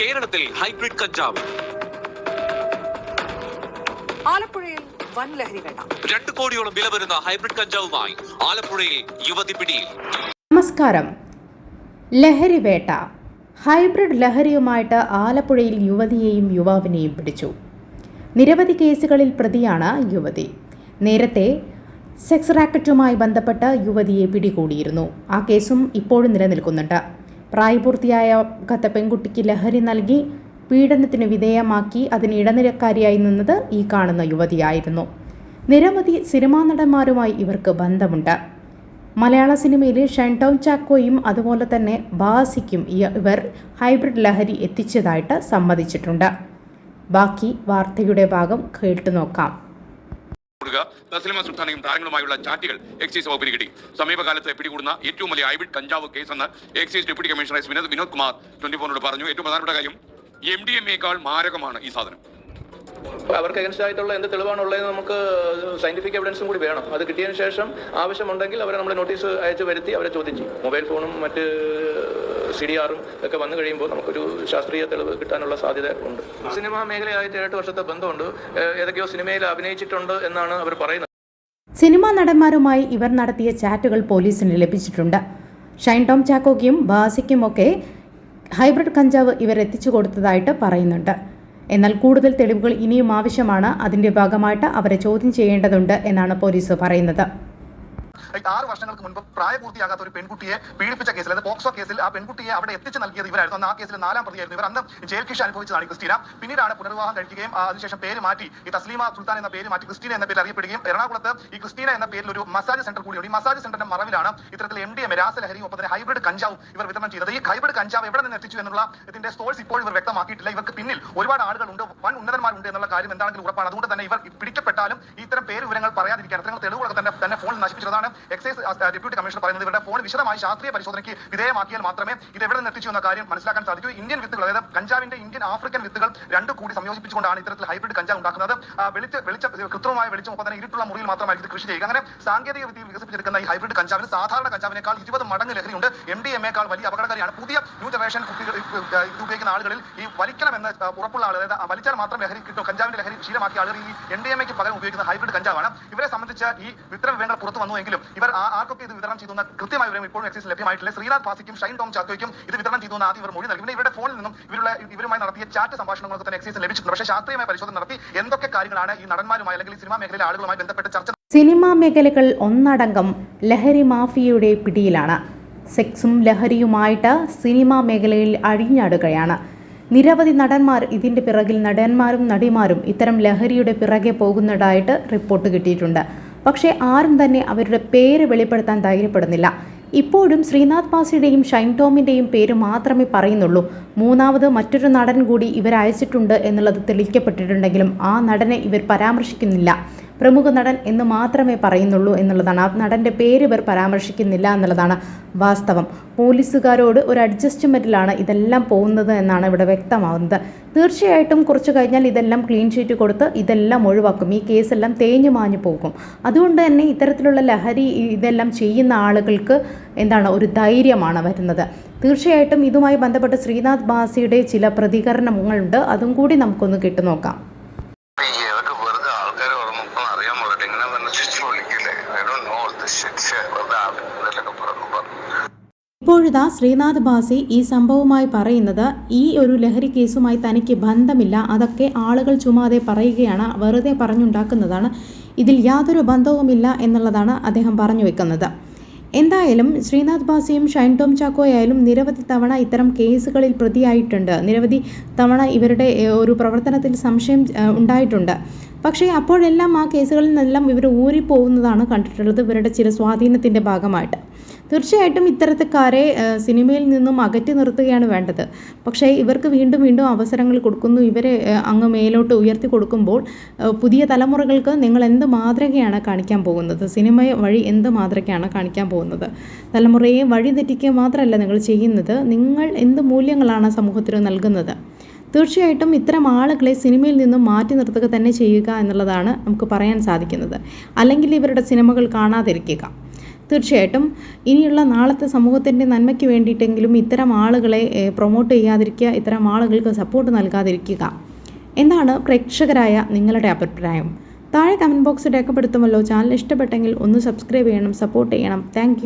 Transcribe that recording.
കേരളത്തിൽ ഹൈബ്രിഡ് കഞ്ചാവ്. ആലപ്പുഴയിൽ വൻ ലഹരി വേട്ട. രണ്ട് കോടിയോളം വില വരുന്ന ഹൈബ്രിഡ് കഞ്ചാവുമായി ആലപ്പുഴയിൽ യുവതി പിടിയിൽ. നമസ്കാരം. ലഹരി വേട്ട. ഹൈബ്രിഡ് ലഹരിയുമായിട്ട് ആലപ്പുഴയിൽ യുവതിയെയും യുവാവിനെയും പിടിച്ചു. നിരവധി കേസുകളിൽ പ്രതിയാണ് യുവതി. നേരത്തെ സെക്സ് റാക്കറ്റുമായി ബന്ധപ്പെട്ട് യുവതിയെ പിടികൂടിയിരുന്നു. ആ കേസും ഇപ്പോഴും നിലനിൽക്കുന്നുണ്ട്. പ്രായപൂർത്തിയായ കത്ത പെൺകുട്ടിക്ക് ലഹരി നൽകി പീഡനത്തിന് വിധേയമാക്കി അതിന് ഇടനിലക്കാരിയായി നിന്നത് ഈ കാണുന്ന യുവതിയായിരുന്നു. നിരവധി സിനിമാ നടന്മാരുമായി ഇവർക്ക് ബന്ധമുണ്ട്. മലയാള സിനിമയിലെ ഷൺടൗൺ ചാക്കോയും അതുപോലെ തന്നെ ബാസിക്കും ഇവർ ഹൈബ്രിഡ് ലഹരി എത്തിച്ചതായിട്ട് സമ്മതിച്ചിട്ടുണ്ട്. ബാക്കി വാർത്തയുടെ ഭാഗം കേട്ടു നോക്കാം കൊടുക്കുക തസ്ലിമ സുൽത്താനയും താരങ്ങളുമായുള്ള ചാറ്റുകൾ എക്സൈസ് വകുപ്പിന് കിട്ടി. സമീപകാലത്ത് പിടികൂടുന്ന ഏറ്റവും വലിയ ഹൈബ്രിഡ് കഞ്ചാവ് കേസെന്ന് excise deputy commissioner Vinod Vinod Kumar twenty ഫോറിനോട് പറഞ്ഞു. ഏറ്റവും പ്രധാനപ്പെട്ട കാര്യം എം ഡി എമ്മയേക്കാൾ മാരകമാണ് ഈ സാധനം. അവർക്ക് അഗൻസ്റ്റ് ആയിട്ടുള്ള എന്ത് തെളിവാണുള്ളത് നമുക്ക് സയന്റിഫിക് എവിഡൻസും കൂടി വേണം. അത് കിട്ടിയതിന് ശേഷം ആവശ്യമുണ്ടെങ്കിൽ അവരെ നമ്മൾ നോട്ടീസ് അയച്ചു വരുത്തി അവരെ ചോദ്യം ചെയ്യും. മൊബൈൽ ഫോണും മറ്റ് സി ഡി ആറും ഒക്കെ വന്നു കഴിയുമ്പോൾ നമുക്കൊരു ശാസ്ത്രീയ തെളിവ് കിട്ടാനുള്ള സാധ്യത ഉണ്ട്. സിനിമാ മേഖലയായിട്ട് എട്ട് വർഷത്തെ ബന്ധമുണ്ട്. ഏതൊക്കെയോ സിനിമയിൽ അഭിനയിച്ചിട്ടുണ്ട് എന്നാണ് അവർ പറയുന്നത്. സിനിമാ നടന്മാരുമായി ഇവർ നടത്തിയ ചാറ്റുകൾ പോലീസിന് ലഭിച്ചിട്ടുണ്ട്. ഷൈൻ ടോം ചാക്കോയ്ക്കും ബാസിക്കുമൊക്കെ ഹൈബ്രിഡ് കഞ്ചാവ് ഇവർ എത്തിച്ചു കൊടുത്തതായിട്ട് പറയുന്നുണ്ട്. എന്നാൽ കൂടുതൽ തെളിവുകൾ ഇനിയും ആവശ്യമാണ്. അതിന്റെ ഭാഗമായിട്ട് അവരെ ചോദ്യം ചെയ്യേണ്ടതുണ്ട് എന്നാണ് പോലീസ് പറയുന്നത്. ആറ് വർഷങ്ങൾക്ക് മുൻപ് പ്രായപൂർത്തിയാകാത്ത ഒരു പെൺകുട്ടിയെ പീഡിപ്പിച്ച കേസിൽ അതായത് പോക്സോ കേസിൽ ആ പെൺകുട്ടിയെ അവിടെ എത്തിച്ച് നൽകിയത് ഇവരായിരുന്നു. അന്ന് ആ കേസിൽ നാലാം പ്രതിയായിരുന്നു ഇവർ. അന്ന് ജയിൽ ശിക്ഷ അനുഭവിച്ചതാണ് ക്രിസ്റ്റീന. പിന്നീടാണ് പുനർവിവാഹം കഴിക്കുകയും അതിനുശേഷം പേര് മാറ്റി ഈ തസ്ലീമ സുൽത്താൻ എന്ന പേര് മാറ്റി ക്രിസ്റ്റീന എന്ന പേര് അറിയപ്പെടുകയും എറണാകുളത്ത് ഈ ക്രിസ്റ്റീന എന്ന പേരിൽ ഒരു മസാജ് സെന്റർ കൂടിയുണ്ട്. ഈ മസാജ് സെന്ററിന്റെ മറവിലാണ് ഇത്തരത്തിൽ എം ഡി എം രാസലഹരിയും ഒപ്പം തന്നെ ഹൈബ്രിഡ് കഞ്ചാവും ഇവർ വിതരണം ചെയ്തത്. ഈ ഹൈബ്രിഡ് കഞ്ചാവ് എവിടെ നിന്ന് എത്തിച്ചു എന്നുള്ള ഇതിന്റെ സോഴ്സ് ഇപ്പോൾ ഇവർ വ്യക്തമാക്കിയിട്ടില്ല. ഇവർക്ക് പിന്നിൽ ഒരുപാട് ആളുകളുണ്ട് വൻ ഉന്നതന്മാരുണ്ട് എന്നുള്ള കാര്യം എന്താണെങ്കിലും ഉറപ്പാണ്. അതുകൊണ്ട് തന്നെ ഇവർ പിടിക്കപ്പെട്ടാലും ഇത്തരം പേര് വിവരങ്ങൾ പറയാതിരിക്കാൻ അത്തരം തെളിവുകളൊക്കെ തന്നെ തന്നെ ഫോൺ നശിപ്പിച്ചതാണ് എക്സൈസ് ആ, ഡെപ്യൂട്ടി കമ്മീഷണർ പറയുന്നത് ഇവരുടെ ഫോൺ വിശദമായി ശാസ്ത്രീയ പരിശോധനയ്ക്ക് വിധേയമാക്കിയാൽ മാത്രമേ ഇത് എവിടെ നിന്ന് എത്തിച്ചു എന്ന കാര്യം മനസ്സിലാക്കാൻ സാധിക്കൂ. ഇന്ത്യൻ വിത്തുകൾ അതായത് കഞ്ചാവിന്റെ ഇന്ത്യൻ ആഫ്രിക്കൻ വിത്തുകൾ രണ്ടു കൂടി സംയോജിപ്പിച്ചുകൊണ്ടാണ് ഇത്തരത്തിൽ ഹൈബ്രിഡ് കഞ്ചാവ് ഉണ്ടാക്കുന്നത്. വെളിച്ച വെളിച്ച കൃത്രിമമായ വെളിച്ചം ഒപ്പം തന്നെ ഇരുട്ടുള്ള മുറിയിൽ മാത്രമായി ഇത് കൃഷി ചെയ്യുക. അങ്ങനെ സാങ്കേതിക വിദ്യ വികസിപ്പിച്ചെടുക്കുന്ന ഈ ഹൈബ്രിഡ് കഞ്ചാവിന് സാധാരണ കഞ്ചാവിനേക്കാൾ ഇരുപത് മടങ്ങ് ലഹരിയുണ്ട്. എം ഡി എം എക്കാൾ വലിയ അപകടകാരിയാണ്. പുതിയ ന്യൂ ജനറേഷൻ കുട്ടികൾ ഇത് ഉപയോഗിക്കുന്ന ആളുകളിൽ ഈ വലിക്കണമെന്ന് എന്ന ഉറപ്പുള്ള ആളുകൾ അതായത് വലിച്ചാൽ മാത്രം ലഹരി കിട്ടും. കഞ്ചാവിന്റെ ലഹരി ശീലമാക്കിയ ആളുകൾ ഈ എൻ ഡി എം എക്ക് പകരം ഉപയോഗിക്കുന്ന ഹൈബ്രിഡ് കഞ്ചാവാണ്. ഇവരെ സംബന്ധിച്ച് ഈ ഇത്തരം വിവരങ്ങൾ പുറത്തു വന്നുവെങ്കിലും ഇവർ ആ- ആർക്കൊക്കെ ഇത് വിതരണം ചെയ്തു കൃത്യമായി വിവരം ഇപ്പോഴും എക്സൈസ് ലഭ്യമായിട്ടില്ല. ശ്രീനാഥ് പാസിക്കും ഷൈൻ ടോം ചാക്കോയ്ക്കും ഇത് വിതരണം ചെയ്തു ആദ്യം ഇവർ മൊഴി നൽകി. പിന്നെ ഇവരുടെ ഫോണിൽ നിന്നും ഇവരുടെ ഇവരുമായി നടത്തിയ ചാറ്റ് സംഭാഷണങ്ങളൊക്കെ തന്നെ എക്സൈസ് ലഭിച്ചിട്ടുണ്ട്. പക്ഷേ ശാസ്ത്രീയമായ പരിശോധന നടത്തി എന്തൊക്കെ കാര്യങ്ങളാണ് ഈ നടന്മാരുമായി അല്ലെങ്കിൽ ഈ സിനിമാ മേഖലയിലെ ആളുകളുമായി ബന്ധപ്പെട്ട ചർച്ച സിനിമാ മേഖലകൾ ഒന്നടങ്കം ലഹരി മാഫിയയുടെ പിടിയിലാണ്. സെക്സും ലഹരിയുമായിട്ട് സിനിമാ മേഖലയിൽ അഴിഞ്ഞാടുകയാണ്. നിരവധി നടന്മാർ ഇതിന്റെ പിറകിൽ നടന്മാരും നടിമാരും ഇത്തരം ലഹരിയുടെ പിറകെ പോകുന്നതായിട്ട് റിപ്പോർട്ട് കിട്ടിയിട്ടുണ്ട്. പക്ഷേ ആരും തന്നെ അവരുടെ പേര് വെളിപ്പെടുത്താൻ ധൈര്യപ്പെടുന്നില്ല. ഇപ്പോഴും ശ്രീനാഥ് പാസിയുടെയും ഷൈൻ ടോമിന്റെയും പേര് മാത്രമേ പറയുന്നുള്ളൂ. മൂന്നാമത് മറ്റൊരു നടൻ കൂടി ഇവരയച്ചിട്ടുണ്ട് എന്നുള്ളത് തെളിയിക്കപ്പെട്ടിട്ടുണ്ടെങ്കിലും ആ നടനെ ഇവർ പരാമർശിക്കുന്നില്ല. പ്രമുഖ നടൻ എന്ന് മാത്രമേ പറയുന്നുള്ളൂ എന്നുള്ളതാണ്. ആ നടന്റെ പേര് ഇവർ പരാമർശിക്കുന്നില്ല എന്നുള്ളതാണ് വാസ്തവം. പോലീസുകാരോട് ഒരു അഡ്ജസ്റ്റ്മെന്റിലാണ് ഇതെല്ലാം പോകുന്നത് എന്നാണ് ഇവിടെ വ്യക്തമാവുന്നത്. തീർച്ചയായിട്ടും കുറച്ച് കഴിഞ്ഞാൽ ഇതെല്ലാം ക്ലീൻ ഷീറ്റ് കൊടുത്ത് ഇതെല്ലാം ഒഴിവാക്കും. ഈ കേസെല്ലാം തേഞ്ഞു മാഞ്ഞു പോകും. അതുകൊണ്ട് തന്നെ ഇത്തരത്തിലുള്ള ലഹരി ഇതെല്ലാം ചെയ്യുന്ന ആളുകൾക്ക് എന്താണ് ഒരു ധൈര്യമാണ് വരുന്നത്. തീർച്ചയായിട്ടും ഇതുമായി ബന്ധപ്പെട്ട് ശ്രീനാഥ് ബാസിയുടെ ചില പ്രതികരണങ്ങളുണ്ട്. അതും കൂടി നമുക്കൊന്ന് കേട്ടു നോക്കാം പറഞ്ഞു. ഇപ്പോഴിതാ ശ്രീനാഥ് ബാസി ഈ സംഭവമായി പറയുന്നത് ഈ ഒരു ലഹരി കേസുമായി തനിക്ക് ബന്ധമില്ല അതൊക്കെ ആളുകൾ ചുമ്മാതെ പറയുകയാണ് വെറുതെ പറഞ്ഞുണ്ടാക്കുന്നതാണ്. ഇതിൽ യാതൊരു ബന്ധവുമില്ല എന്നുള്ളതാണ് അദ്ദേഹം പറഞ്ഞു വെക്കുന്നത്. എന്തായാലും ശ്രീനാഥ് ബാസിയും ഷൈൻ ടോം ചാക്കോയായാലും നിരവധി തവണ ഇത്തരം കേസുകളിൽ പ്രതിയായിട്ടുണ്ട്. നിരവധി തവണ ഇവരുടെ ഒരു പ്രവർത്തനത്തിൽ സംശയം ഉണ്ടായിട്ടുണ്ട്. പക്ഷേ അപ്പോഴെല്ലാം ആ കേസുകളിൽ നിന്നെല്ലാം ഇവർ ഊരിപ്പോകുന്നതാണ് കണ്ടിട്ടുള്ളത്. ഇവരുടെ ചില സ്വാധീനത്തിന്റെ ഭാഗമായിട്ട്. തീർച്ചയായിട്ടും ഇത്തരത്തക്കാരെ സിനിമയിൽ നിന്നും അകറ്റി നിർത്തുകയാണ് വേണ്ടത്. പക്ഷേ ഇവർക്ക് വീണ്ടും വീണ്ടും അവസരങ്ങൾ കൊടുക്കുന്നു. ഇവരെ അങ്ങ് മേലോട്ട് ഉയർത്തി കൊടുക്കുമ്പോൾ പുതിയ തലമുറകൾക്ക് നിങ്ങൾ എന്ത് മാതൃകയാണ് കാണിക്കാൻ പോകുന്നത്? സിനിമ വഴി എന്ത് മാതൃകയാണ് കാണിക്കാൻ പോകുന്നത്? തലമുറയെ വഴിതെറ്റിക്കുക മാത്രമല്ല നിങ്ങൾ ചെയ്യുന്നത് നിങ്ങൾ എന്ത് മൂല്യങ്ങളാണ് സമൂഹത്തിന് നൽകുന്നത്? തീർച്ചയായിട്ടും ഇത്തരം ആളുകളെ സിനിമയിൽ നിന്നും മാറ്റി നിർത്തുക തന്നെ ചെയ്യുക എന്നുള്ളതാണ് നമുക്ക് പറയാൻ സാധിക്കുന്നത്. അല്ലെങ്കിൽ ഇവരുടെ സിനിമകൾ കാണാതിരിക്കുക. തീർച്ചയായിട്ടും ഇനിയുള്ള നാളത്തെ സമൂഹത്തിന്റെ നന്മയ്ക്ക് വേണ്ടിയിട്ടെങ്കിലും ഇത്തരം ആളുകളെ പ്രൊമോട്ട് ചെയ്യാതിരിക്കുക ഇത്തരം ആളുകൾക്ക് സപ്പോർട്ട് നൽകാതിരിക്കുക. എന്താണ് പ്രേക്ഷകരായ നിങ്ങളുടെ അഭിപ്രായം? താഴെ കമന്റ് ബോക്സ് രേഖപ്പെടുത്തുമല്ലോ. ചാനൽ ഇഷ്ടപ്പെട്ടെങ്കിൽ ഒന്ന് സബ്സ്ക്രൈബ് ചെയ്യണം സപ്പോർട്ട് ചെയ്യണം. താങ്ക്